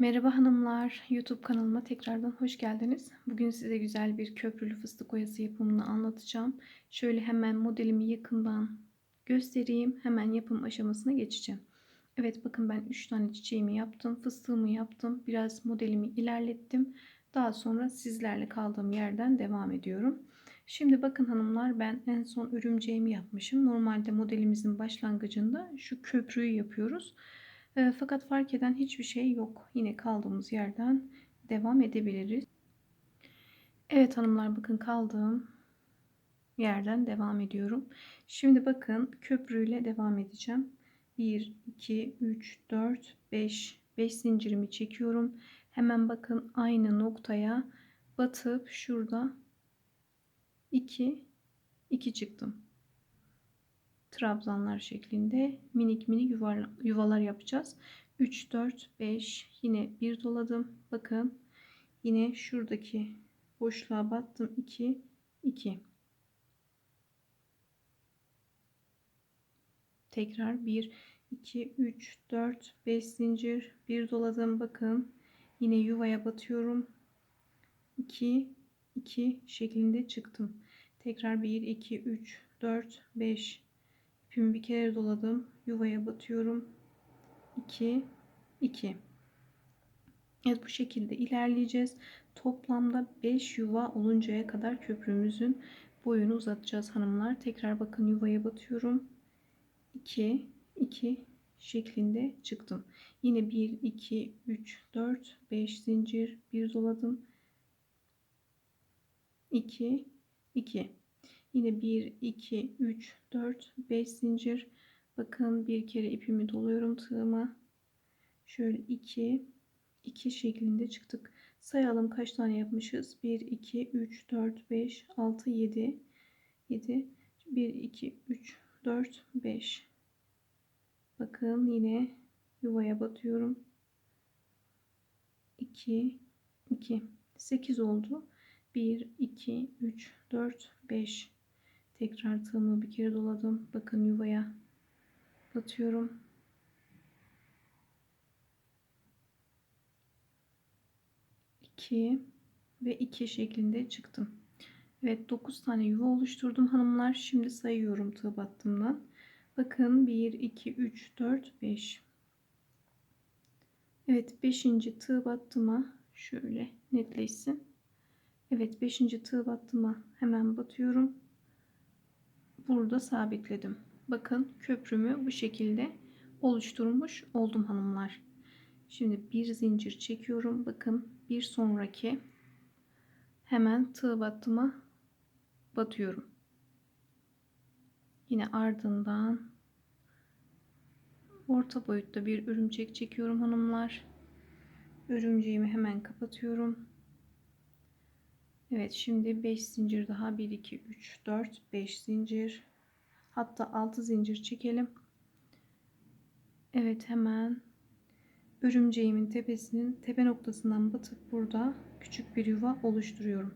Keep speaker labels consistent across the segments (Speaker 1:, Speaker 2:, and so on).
Speaker 1: Merhaba hanımlar, YouTube kanalıma tekrardan hoş geldiniz. Bugün size güzel bir köprülü fıstık oyası yapımını anlatacağım. Şöyle hemen modelimi yakından göstereyim. Hemen yapım aşamasına geçeceğim. Evet bakın ben 3 tane çiçeğimi yaptım, fıstığımı yaptım. Biraz modelimi ilerlettim. Daha sonra sizlerle kaldığım yerden devam ediyorum. Şimdi bakın hanımlar ben en son örümceğimi yapmışım. Normalde modelimizin başlangıcında şu köprüyü yapıyoruz. E, fakat fark eden hiçbir şey yok. Yine kaldığımız yerden devam edebiliriz. Evet hanımlar bakın kaldığım yerden devam ediyorum. Şimdi bakın köprüyle devam edeceğim. 1, 2, 3, 4, 5, 5 zincirimi çekiyorum. Hemen bakın aynı noktaya batıp şurada 2, 2 çıktım trabzanlar şeklinde minik minik yuvalar yapacağız. 3, 4, 5 yine bir doladım. Bakın yine şuradaki boşluğa battım. 2, 2. Tekrar 1, 2, 3, 4, 5 zincir bir doladım. Bakın yine yuvaya batıyorum. 2, 2 şeklinde çıktım. Tekrar 1, 2, 3, 4, 5, ipimi bir kere doladım. Yuvaya batıyorum. 2 2 Evet bu şekilde ilerleyeceğiz. Toplamda 5 yuva oluncaya kadar köprümüzün boyunu uzatacağız hanımlar. Tekrar bakın yuvaya batıyorum. 2 2 şeklinde çıktım. Yine 1 2 3 4 5 zincir. Bir doladım. 2 2 Yine 1, 2, 3, 4, 5 zincir. Bakın bir kere ipimi doluyorum tığıma. Şöyle 2, 2 şeklinde çıktık. Sayalım kaç tane yapmışız. 1, 2, 3, 4, 5, 6, 7. 7. 1, 2, 3, 4, 5. Bakın yine yuvaya batıyorum. 2, 2. 8 oldu. 1, 2, 3, 4, 5. Tekrar tığımı bir kere doladım. Bakın yuvaya batıyorum. İki ve iki şeklinde çıktım. Evet 9 tane yuva oluşturdum hanımlar. Şimdi sayıyorum tığ battımdan. Bakın 1, 2, 3, 4, 5. Evet 5. tığ battıma şöyle netleşsin. Evet 5. tığ battıma hemen batıyorum burada sabitledim. Bakın köprümü bu şekilde oluşturmuş oldum hanımlar. Şimdi bir zincir çekiyorum. Bakın bir sonraki hemen tığ battıma batıyorum. Yine ardından orta boyutta bir örümcek çekiyorum hanımlar. Örümceğimi hemen kapatıyorum. Evet şimdi 5 zincir daha 1 2 3 4 5 zincir hatta 6 zincir çekelim. Evet hemen örümceğimin tepesinin tepe noktasından batıp burada küçük bir yuva oluşturuyorum.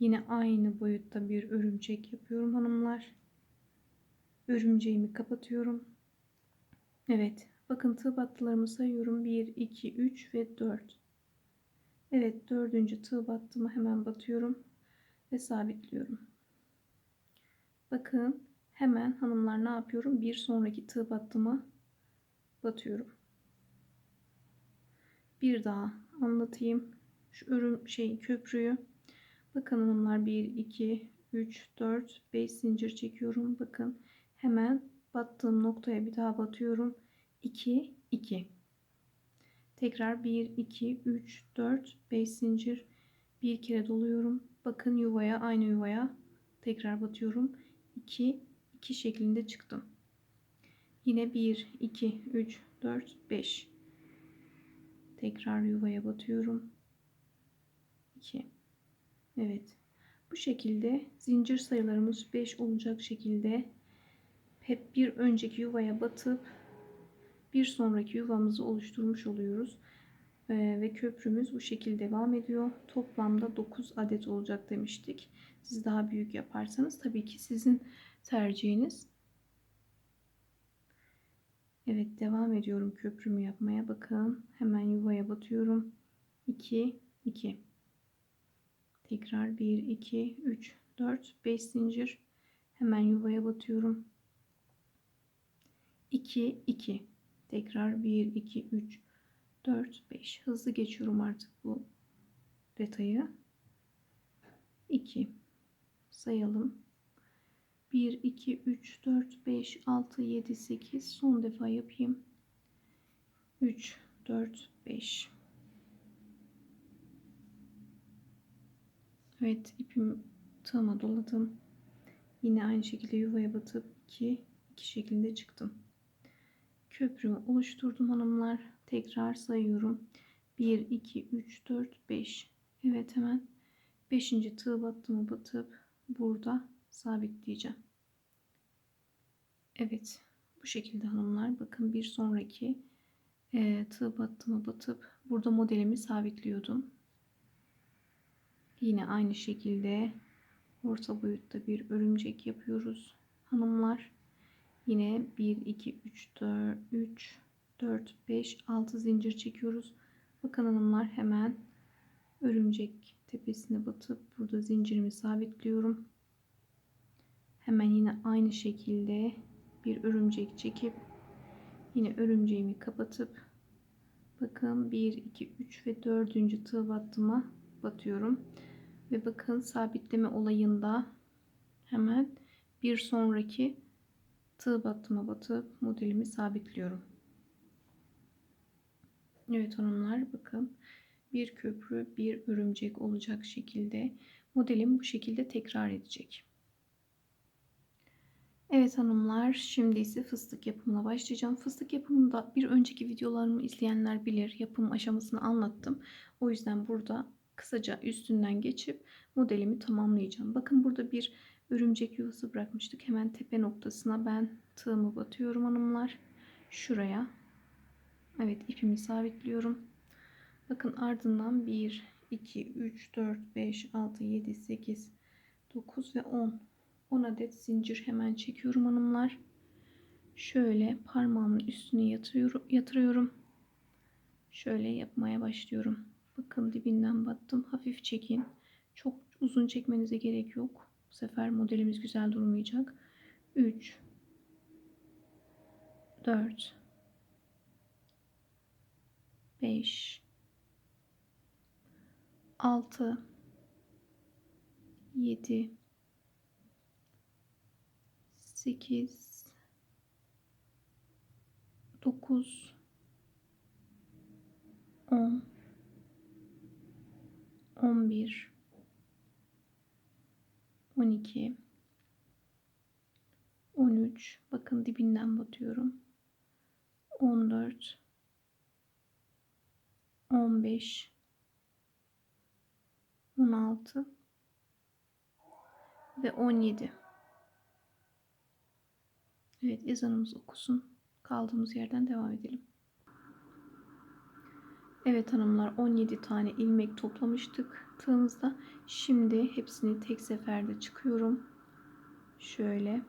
Speaker 1: Yine aynı boyutta bir örümcek yapıyorum hanımlar. Örümceğimi kapatıyorum. Evet bakın tığ battılarımı sayıyorum 1 2 3 ve 4 Evet dördüncü tığ battımı hemen batıyorum ve sabitliyorum. Bakın hemen hanımlar ne yapıyorum? Bir sonraki tığ battıma batıyorum. Bir daha anlatayım. Şu örüm şey köprüyü. Bakın hanımlar 1 2 3 4 5 zincir çekiyorum. Bakın hemen battığım noktaya bir daha batıyorum. 2 2 Tekrar 1, 2, 3, 4, 5 zincir bir kere doluyorum. Bakın yuvaya aynı yuvaya tekrar batıyorum. 2, 2 şeklinde çıktım. Yine 1, 2, 3, 4, 5. Tekrar yuvaya batıyorum. 2. Evet. Bu şekilde zincir sayılarımız 5 olacak şekilde hep bir önceki yuvaya batıp bir sonraki yuvamızı oluşturmuş oluyoruz. Ee, ve köprümüz bu şekilde devam ediyor. Toplamda 9 adet olacak demiştik. Siz daha büyük yaparsanız tabii ki sizin tercihiniz. Evet devam ediyorum köprümü yapmaya. Bakın hemen yuvaya batıyorum. 2 2 Tekrar 1 2 3 4 5 zincir. Hemen yuvaya batıyorum. 2 2 Tekrar 1 2 3 4 5 Hızlı geçiyorum artık bu detayı. 2 sayalım. 1 2 3 4 5 6 7 8 son defa yapayım. 3 4 5 Evet ipim tığıma doladım. Yine aynı şekilde yuvaya batıp 2 2 şeklinde çıktım. Köprümü oluşturdum hanımlar. Tekrar sayıyorum. 1 2 3 4 5. Evet hemen 5. tığ battımı batıp burada sabitleyeceğim. Evet bu şekilde hanımlar bakın bir sonraki e, tığ battımı batıp burada modelimi sabitliyordum. Yine aynı şekilde orta boyutta bir örümcek yapıyoruz hanımlar. Yine 1 2 3 4 3 4 5 6 zincir çekiyoruz. Bakın hanımlar hemen örümcek tepesine batıp burada zincirimi sabitliyorum. Hemen yine aynı şekilde bir örümcek çekip yine örümceğimi kapatıp bakın 1 2 3 ve 4. tığ battıma batıyorum. Ve bakın sabitleme olayında hemen bir sonraki tığ battıma batıp modelimi sabitliyorum. Evet hanımlar bakın bir köprü bir örümcek olacak şekilde modelim bu şekilde tekrar edecek. Evet hanımlar şimdi ise fıstık yapımına başlayacağım. Fıstık yapımında bir önceki videolarımı izleyenler bilir yapım aşamasını anlattım. O yüzden burada kısaca üstünden geçip modelimi tamamlayacağım. Bakın burada bir örümcek yuvası bırakmıştık. Hemen tepe noktasına ben tığımı batıyorum hanımlar. Şuraya. Evet ipimi sabitliyorum. Bakın ardından 1, 2, 3, 4, 5, 6, 7, 8, 9 ve 10 10 adet zincir hemen çekiyorum hanımlar. Şöyle parmağımın üstüne yatırıyorum. yatırıyorum. Şöyle yapmaya başlıyorum. Bakın dibinden battım. Hafif çekin. Çok uzun çekmenize gerek yok. Bu sefer modelimiz güzel durmayacak. 3 4 5 6 7 8 9 10 11 12 13 bakın dibinden batıyorum 14 15 16 ve 17 Evet ezanımız okusun. Kaldığımız yerden devam edelim. Evet hanımlar 17 tane ilmek toplamıştık tığımızda. Şimdi hepsini tek seferde çıkıyorum. Şöyle.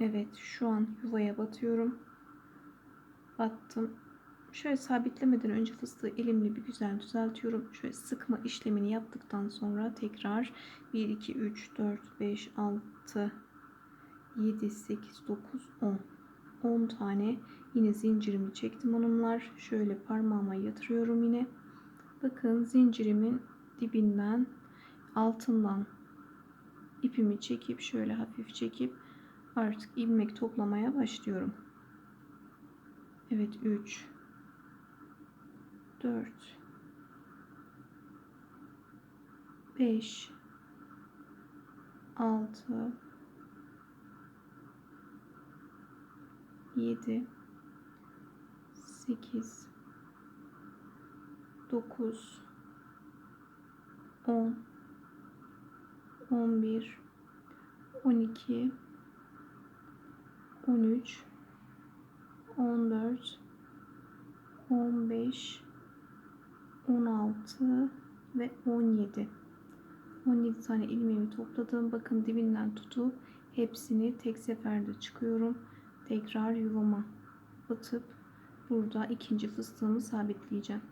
Speaker 1: Evet şu an yuvaya batıyorum. Battım. Şöyle sabitlemeden önce fıstığı elimle bir güzel düzeltiyorum. Şöyle sıkma işlemini yaptıktan sonra tekrar 1 2 3 4 5 6 7 8 9 10 10 tane yine zincirimi çektim hanımlar. Şöyle parmağıma yatırıyorum yine. Bakın zincirimin dibinden altından ipimi çekip şöyle hafif çekip artık ilmek toplamaya başlıyorum. Evet 3 4 5 6 7 8 9 10 11 12 13 14 15 16 ve 17 17 tane ilmeğimi topladım bakın dibinden tutup hepsini tek seferde çıkıyorum. Tekrar yuvama batıp burada ikinci fıstığımı sabitleyeceğim.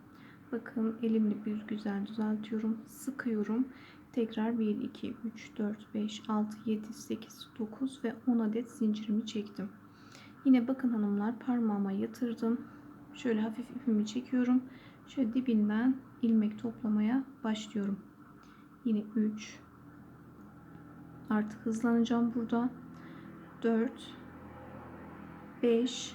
Speaker 1: Bakın elimle bir güzel düzeltiyorum. Sıkıyorum. Tekrar 1, 2, 3, 4, 5, 6, 7, 8, 9 ve 10 adet zincirimi çektim. Yine bakın hanımlar parmağıma yatırdım. Şöyle hafif ipimi çekiyorum. Şöyle dibinden ilmek toplamaya başlıyorum. Yine 3 artık hızlanacağım burada. 4 5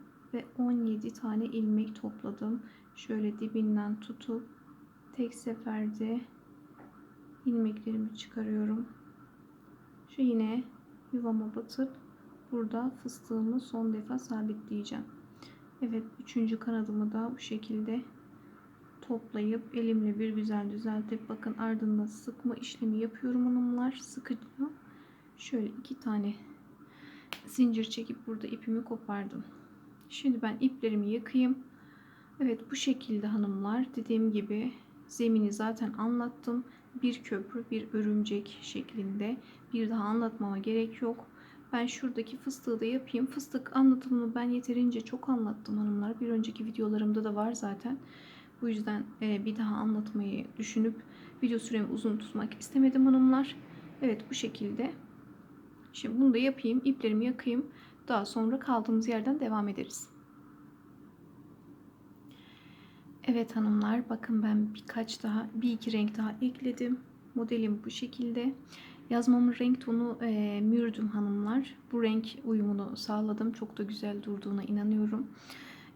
Speaker 1: ve 17 tane ilmek topladım. Şöyle dibinden tutup tek seferde ilmeklerimi çıkarıyorum. Şu yine yuvama batıp burada fıstığımı son defa sabitleyeceğim. Evet üçüncü kanadımı da bu şekilde toplayıp elimle bir güzel düzeltip bakın ardından sıkma işlemi yapıyorum hanımlar sıkıcı şöyle iki tane zincir çekip burada ipimi kopardım şimdi ben iplerimi yakayım Evet bu şekilde hanımlar dediğim gibi zemini zaten anlattım bir köprü bir örümcek şeklinde bir daha anlatmama gerek yok ben şuradaki fıstığı da yapayım fıstık anlatımını ben yeterince çok anlattım hanımlar bir önceki videolarımda da var zaten bu yüzden e, bir daha anlatmayı düşünüp video süremi uzun tutmak istemedim hanımlar. Evet bu şekilde. Şimdi bunu da yapayım. iplerimi yakayım. Daha sonra kaldığımız yerden devam ederiz. Evet hanımlar bakın ben birkaç daha bir iki renk daha ekledim. Modelim bu şekilde. Yazmamın renk tonu e, mürdüm hanımlar. Bu renk uyumunu sağladım. Çok da güzel durduğuna inanıyorum.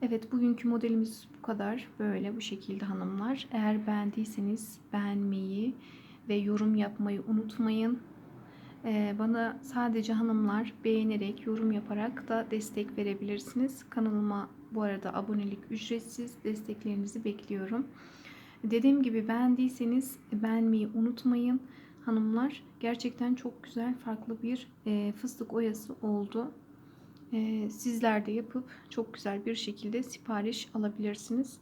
Speaker 1: Evet bugünkü modelimiz bu kadar. Böyle bu şekilde hanımlar. Eğer beğendiyseniz beğenmeyi ve yorum yapmayı unutmayın. Ee, bana sadece hanımlar beğenerek, yorum yaparak da destek verebilirsiniz. Kanalıma bu arada abonelik ücretsiz. Desteklerinizi bekliyorum. Dediğim gibi beğendiyseniz beğenmeyi unutmayın. Hanımlar gerçekten çok güzel farklı bir e, fıstık oyası oldu. Ee, sizler de yapıp çok güzel bir şekilde sipariş alabilirsiniz.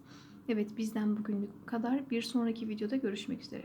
Speaker 1: Evet bizden bugünlük bu kadar. Bir sonraki videoda görüşmek üzere.